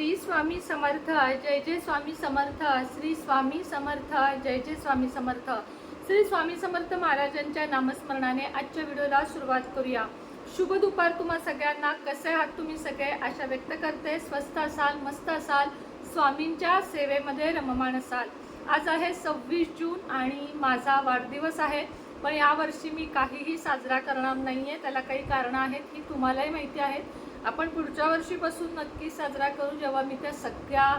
श्री स्वामी समर्थ जय जय स्वामी समर्थ श्री स्वामी समर्थ जय जय स्वामी समर्थ. श्री स्वामी समर्थ महाराजांच्या नामस्मरणाने आजच्या व्हिडिओला सुरुवात करूया. शुभ दुपार तुम्हा सगळ्यांना. कसे आहात तुम्ही सगळे? आशा व्यक्त करते. स्वस्त असाल मस्त असाल स्वामींच्या सेवेमध्ये रममाण असाल. आज आहे सव्वीस जून आणि माझा वाढदिवस आहे. पण यावर्षी मी काहीही साजरा करणार नाही आहे त्याला काही कारणं आहेत ही तुम्हालाही माहिती आहेत. आपण पुढच्या वर्षीपासून नक्की साजरा करू जेव्हा मी त्या सगळ्या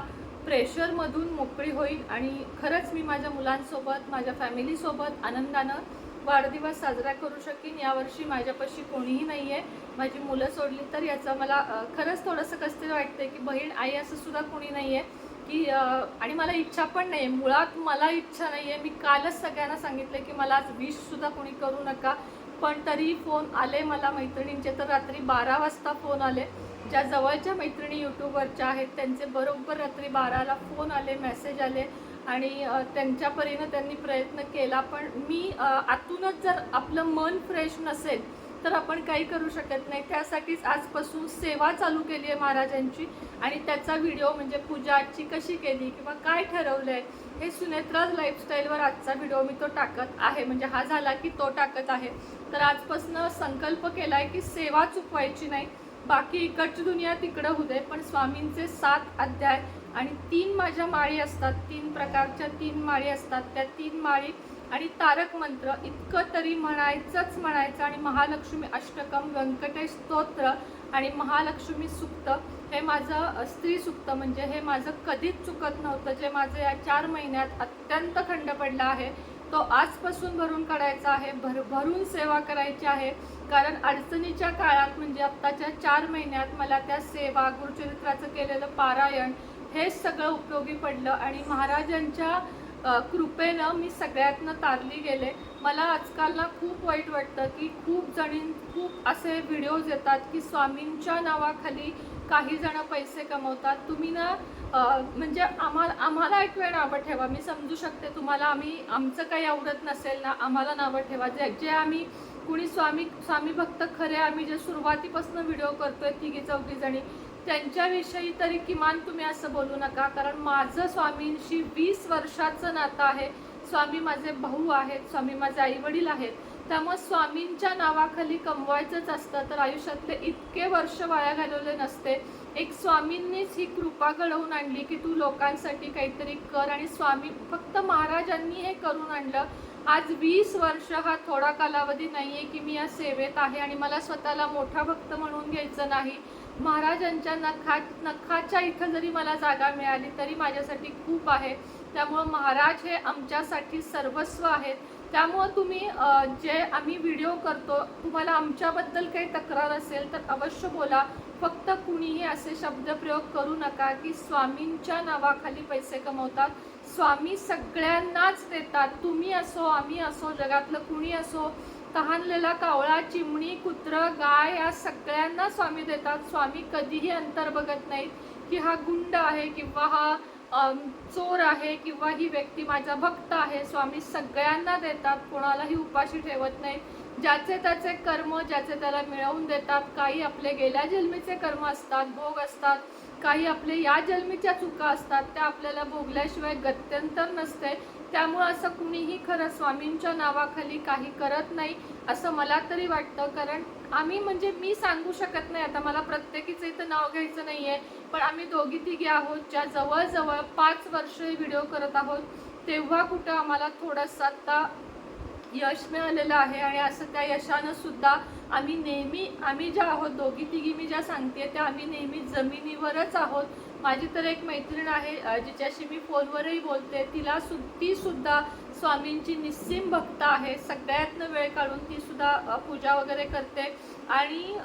प्रेशरमधून मोकळी होईल आणि खरंच मी माझ्या मुलांसोबत माझ्या फॅमिलीसोबत आनंदानं वाढदिवस साजरा करू शकेन. यावर्षी माझ्यापाशी कोणीही नाही आहे माझी मुलं सोडली तर याचं मला खरंच थोडंसं कसतरी वाटतंय की बहीण आई असं सुद्धा कोणी नाही आहे की आणि मला इच्छा पण नाही आहे मुळात मला इच्छा नाही आहे मी कालच सगळ्यांना सांगितलं की मला आज विशसुद्धा कोणी करू नका. पण तरी फोन आले मला मैत्रिणींचे. तर रात्री बारा वाजता फोन आले. ज्या जवळच्या मैत्रिणी यूट्यूबवरच्या आहेत त्यांचे बरोबर रात्री बाराला फोन आले मेसेज आले. आणि त्यांच्या परीनं त्यांनी प्रयत्न केला पण मी आतूनच जर आपलं मन फ्रेश नसेल तर आपण काही करू शकत नाही. त्यासाठीच आजपासून सेवा चालू केली आहे महाराजांची. आणि त्याचा व्हिडिओ म्हणजे पूजा आजची कशी केली किंवा काय ठरवलं आहे हे सुनेत्राज लाईफस्टाईलवर आजचा व्हिडिओ मी तो टाकत आहे. म्हणजे हा झाला की तो टाकत आहे. तर आजपासून संकल्प केला आहे की सेवा चुकवायची नाही. बाकी इकडची दुनिया तिकडं होऊ दे. पण स्वामींचे सात अध्याय आणि तीन माझ्या माळी असतात. तीन प्रकारच्या तीन माळी असतात. त्या तीन माळी आणि तारक मंत्र इतकं तरी म्हणायचंच म्हणायचं. आणि महालक्ष्मी अष्टकम व्यंकटेश स्तोत्र आणि महालक्ष्मी सुक्त हे माझं स्त्री सुक्त म्हणजे हे माझं कधीच चुकत नव्हतं. जे माझं या चार महिन्यात अत्यंत खंड पडला आहे तो आजपासून भरून काढायचा आहे भर भरून सेवा करायची आहे. कारण अडचणीच्या काळात म्हणजे आत्ताच्या चार महिन्यात मला त्या सेवा गुरुचरित्राचं केलेलं पारायण हे सगळं उपयोगी पडलं आणि महाराजांच्या कृपेनं मी सगळ्यातनं तारली गेले. मला आजकाल ना खूप वाईट वाटतं की खूप जणी खूप असे व्हिडिओज येतात की स्वामींच्या नावाखाली काही जण पैसे कमवतात तुम्ही ना म्हणजे आम्हाला आम्हाला एक वेळ नावं ठेवा. मी समजू शकते तुम्हाला आम्ही आमचं काही आवडत नसेल ना आम्हाला नावं ठेवा. जे जे आम्ही कुणी स्वामी स्वामी भक्त खरे आम्ही जे सुरुवातीपासून व्हिडिओ करतोय तिघी चौघी जणी त्यांच्याविषयी तरी किमान तुम्ही असं बोलू नका. कारण माझं स्वामींशी वीस वर्षाचं नातं आहे. स्वामी माझे भाऊ आहेत स्वामी माझे आईवडील आहेत. त्यामुळे स्वामींच्या नावाखाली कमवायचंच असतं. तर आयुष्यातले इतके वर्ष वाया घालवले नसते. एक स्वामींनीच ही कृपा घडवून आणली की तू लोकांसाठी काहीतरी कर आणि स्वामी फक्त महाराजांनी हे करून आणलं. आज वीस वर्ष हा थोडा कालावधी नाही आहे की मी या सेवेत आहे आणि मला स्वतःला मोठा भक्त म्हणून घ्यायचं नाही. महाराजांच्या नखा नखाच्या इथं जरी मला जागा मिळाली तरी माझ्यासाठी खूप आहे. त्यामुळं महाराज हे आमच्यासाठी सर्वस्व आहेत. त्यामुळं तुम्ही जे आम्ही व्हिडिओ करतो तुम्हाला आमच्याबद्दल काही तक्रार असेल तर अवश्य बोला. फक्त कुणीही असे शब्दप्रयोग करू नका की स्वामींच्या नावाखाली पैसे कमवतात. स्वामी सगळ्यांनाच देतात. तुम्ही असो आम्ही असो जगातलं कुणी असो तहानलेला कावळा चिमणी कुत्र गाय या सगळ्यांना स्वामी देतात. स्वामी कधीही अंतर बघत नाहीत की हा गुंड आहे किंवा हा चोर आहे किंवा ही व्यक्ती माझा भक्त आहे स्वामी सगळ्यांना देतात कोणालाही उपाशी ठेवत नाही. ज्याचे त्याचे कर्म ज्याचे त्याला मिळवून देतात. काही आपले गेल्या जन्मीचे कर्म असतात भोग असतात. काही आपले या जन्मीच्या चुका असतात त्या आपल्याला भोगल्याशिवाय गत्यंतर नसते. त्यामुळं असं कुणीही खरं स्वामींच्या नावाखाली काही करत नाही असं मला तरी वाटतं. कारण आम्ही म्हणजे मी सांगू शकत नाही आता मला प्रत्येकीचं इथं नाव घ्यायचं नाही आहे पण आम्ही दोघी तिघी आहोत ज्या जवळजवळ पाच वर्ष व्हिडिओ करत आहोत तेव्हा कुठं आम्हाला थोडंसं आत्ता यश मिळालेलं आहे आणि असं त्या यशानं सुद्धा आम्ही नेहमी आम्ही ज्या आहोत दोघी तिघी मी ज्या सांगते त्या आम्ही नेहमी जमिनीवरच आहोत. माझी तर एक मैत्रीण आहे जिच्याशी मी फोनवरही बोलते तिला सु ती सुद्धा स्वामींची निस्सीम भक्त आहे सगळ्यातनं वेळ काढून ती सुद्धा पूजा वगैरे करते. आणि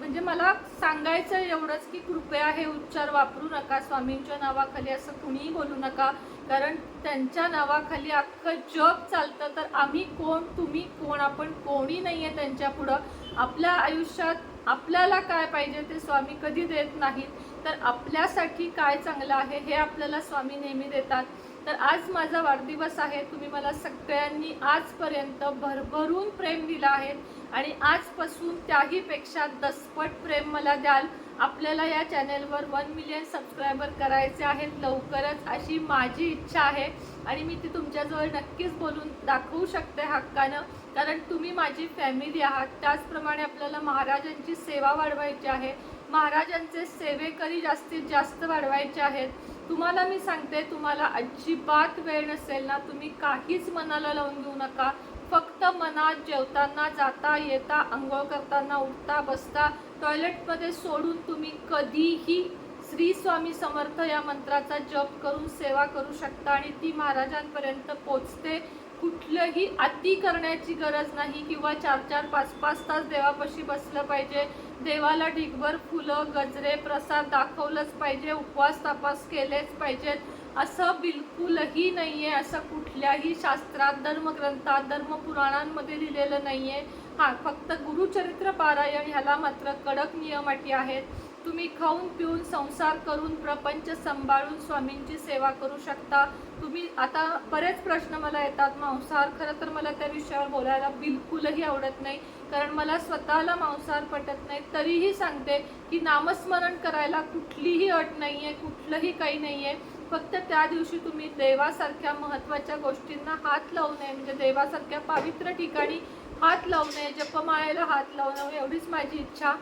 म्हणजे मला सांगायचं आहे एवढंच की कृपया हे उच्चार वापरू नका स्वामींच्या नावाखाली असं कुणीही बोलू नका. कारण त्यांच्या नावाखाली अख्खं जग चालतं तर आम्ही कोण तुम्ही कोण आपण कोणी नाही आहे त्यांच्या पुढं. आपल्या आयुष्यात आपल्याला काय पाहिजे ते स्वामी कधी देत नाहीत. तर आपल्यासाठी काय चांगलं आहे हे आपल्याला स्वामी नेहमी देतात. तर आज माझा वाढदिवस आहे. तुम्ही मला सगळ्यांनी आजपर्यंत भरभरून प्रेम दिलं आहे. आणि आजपासून त्याहीपेक्षा दसपट प्रेम मला द्याल. आपल्याला या चॅनेलवर वन मिलियन सबस्क्रायबर करायचे आहेत लवकरच अशी माझी इच्छा आहे. आणि मी ती तुमच्याजवळ नक्कीच बोलून दाखवू शकते हक्कानं. कारण तुम्ही माझी फॅमिली आहात. त्याचप्रमाणे आपल्याला महाराजांची सेवा वाढवायची आहे. महाराजांचे सेवेकरी जास्तीत जास्त वाढवायचे आहेत? तुम्हाला मी सांगते तुम्हाला अजिबात वेळ नसेल ना तुम्ही काहीच मनाला लावून घेऊ नका. फक्त मनात जेवताना जाता येता आंघोळ करताना उठता बसता टॉयलेटमध्ये सोडून तुम्ही कधीही श्री स्वामी समर्थ या मंत्राचा जप करून सेवा करू शकता आणि ती महाराजांपर्यंत पोचते. कुठलंही अति करण्याची गरज नाही किंवा चार चार पाच पाच तास देवापाशी बसलं पाहिजे. देवाला ढिगभर फुलं गजरे प्रसाद दाखवलंच पाहिजे उपवास तपास केलेच पाहिजेत. असं बिलकुलही नाही आहे असं कुठल्याही शास्त्रात धर्मग्रंथात धर्मपुराणांमध्ये लिहिलेलं नाही आहे हां फक्त गुरुचरित्र पारायण ह्याला मात्र कडक नियम अटी आहेत. तुम्ही खाऊन पिऊन संसार करून प्रपंच सांभाळून स्वामींची सेवा करू शकता. तुम्ही आता बरेच प्रश्न मला येतात मांसाहार खरं तर मला त्या विषयावर बोलायला बिलकुलही आवडत नाही. कारण मला स्वतःला मांसाहार पटत नाही. तरीही सांगते की नामस्मरण करायला कुठलीही अट नाही आहे कुठलंही काही नाही आहे फक्त त्या दिवशी तुम्ही देवासारख्या महत्त्वाच्या गोष्टींना हात लावू नये. म्हणजे देवासारख्या पवित्र ठिकाणी हात लावू नये जपमाळेला हात लावू नये एवढीच माझी इच्छा.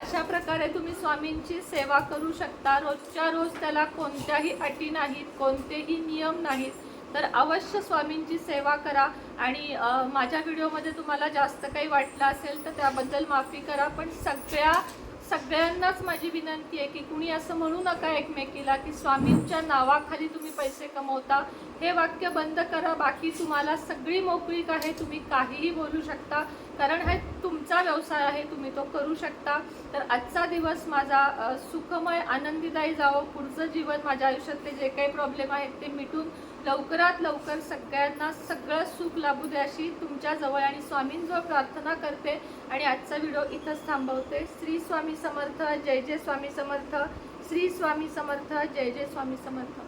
अशा प्रकारे तुम्ही स्वामींची सेवा करू शकता. रोजच्या रोज त्याला कोणत्याही अटी नाहीत कोणतेही नियम नाहीत. तर अवश्य स्वामींची सेवा करा. आणि माझ्या व्हिडिओमध्ये तुम्हाला जास्त काही वाटलं असेल तर त्याबद्दल माफी करा. पण सगळ्या सगळ्यांनाच माझी विनंती आहे की कुणी असं म्हणू नका एकमेकीला की स्वामींच्या नावाखाली तुम्ही पैसे कमवता. हे वाक्य बंद करा बाकी तुम्हाला सगळी मोकळीक आहे तुम्ही काहीही बोलू शकता. कारण हे तुमचा व्यवसाय आहे तुम्ही तो करू शकता. तर आजचा दिवस माझा सुखमय आनंदीदायी जावं. पुढचं जीवन माझ्या आयुष्यातले जे काही प्रॉब्लेम आहेत ते मिटून लवकरात लवकर सगळ्यांना सगळं सुख लाभू दे अशी तुमच्याजवळ आणि स्वामींजवळ प्रार्थना करते. आणि आजचा व्हिडिओ इथंच थांबवते. श्री स्वामी समर्थ जय जय स्वामी समर्थ. श्री स्वामी समर्थ जय जय स्वामी समर्थ.